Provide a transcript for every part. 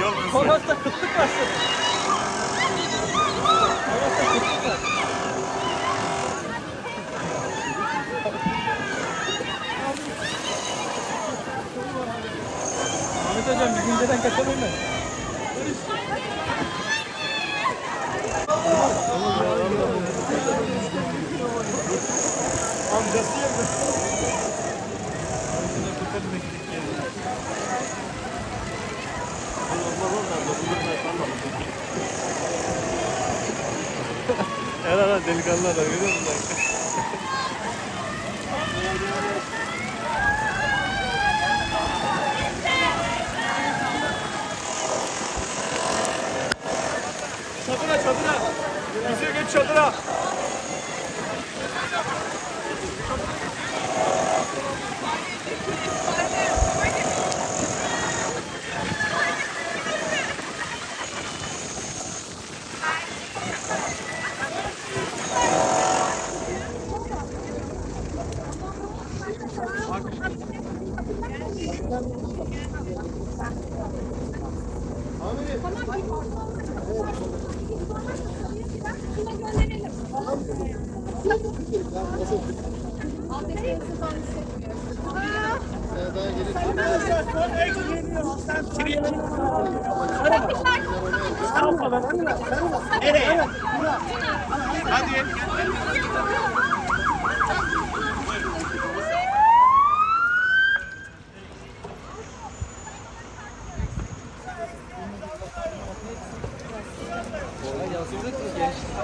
Yalnız. Konakta kıtlık var. Konakta kıtlık var. Ahmet hocam biz inceden kaçalım mı? Amcası yapıyor. Herhalde delikanlı adam görüyor musun? Çadıra çadıra. Bize geç çadıra. Tumiriminden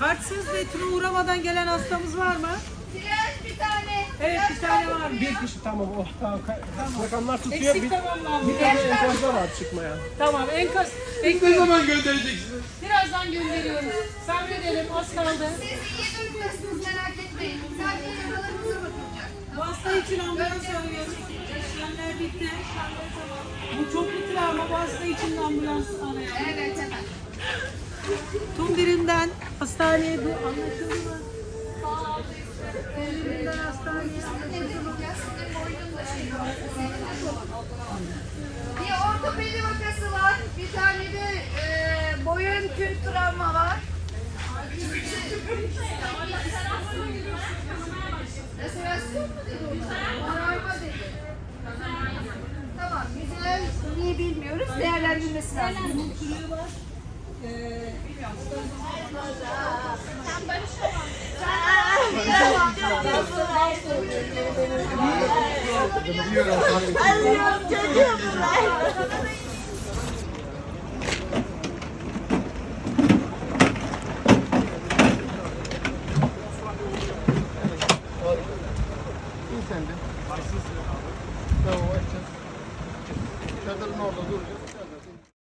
kartsız ve tura uğramadan gelen hastamız var mı? Biraz bir tane. Evet bir tane var mı? Bir kişi tamam o tamam. Rakamlar tutuyor. Eksik Bir, tamamlandı. bir tane enkazda var çıkmaya. Tamam enkaz. Ne zaman göndereceksiniz? Birazdan gönderiyoruz. Sabredelim az kaldı. Siz iyi durmuyorsunuz merak etmeyin. Sadece yaralarınıza bakılacak. Hasta için ambulans arıyoruz. İşlemler bitti. Bu çok bir travma. Bu hasta için ambulans arayalım. Evet hemen. Tumbirinden hastaneye bu anlaşıldı mı? Hastaneye Bir ortopedi vakası var. Bir tane de e, boyun kül travma var. Restorasyon mu dedi? Dedi. Tamam güzel. Niye bilmiyoruz. Değerlendirmesi lazım. Çocuğum bunlar.